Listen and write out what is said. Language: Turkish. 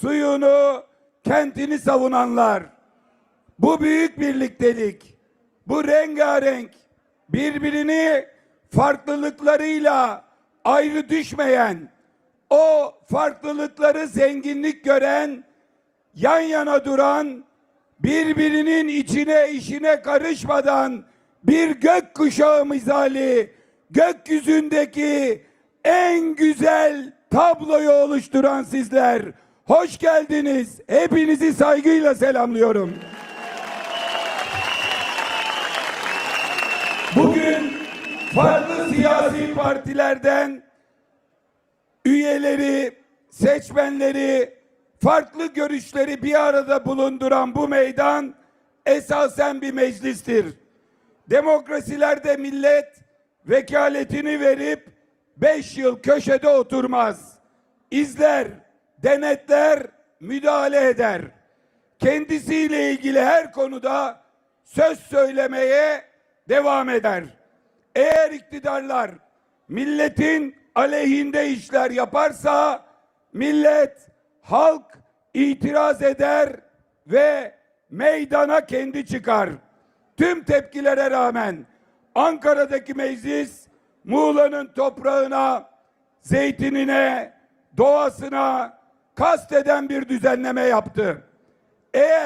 suyunu, kentini savunanlar. Bu büyük birliktelik, bu rengarenk, birbirini farklılıklarıyla ayrı düşmeyen, o farklılıkları zenginlik gören, yan yana duran, birbirinin içine işine karışmadan bir gök kuşağı misali gökyüzündeki en güzel tabloyu oluşturan sizler. Hoş geldiniz. Hepinizi saygıyla selamlıyorum. Bugün farklı siyasi partilerden üyeleri, seçmenleri, farklı görüşleri bir arada bulunduran bu meydan esasen bir meclistir. Demokrasilerde millet vekaletini verip beş yıl köşede oturmaz. İzler, denetler, müdahale eder. Kendisiyle ilgili her konuda söz söylemeye devam eder. Eğer iktidarlar milletin aleyhinde işler yaparsa millet, halk itiraz eder ve meydana kendi çıkar. Tüm tepkilere rağmen Ankara'daki meclis Muğla'nın toprağına, zeytinine, doğasına kasteden bir düzenleme yaptı. Eğer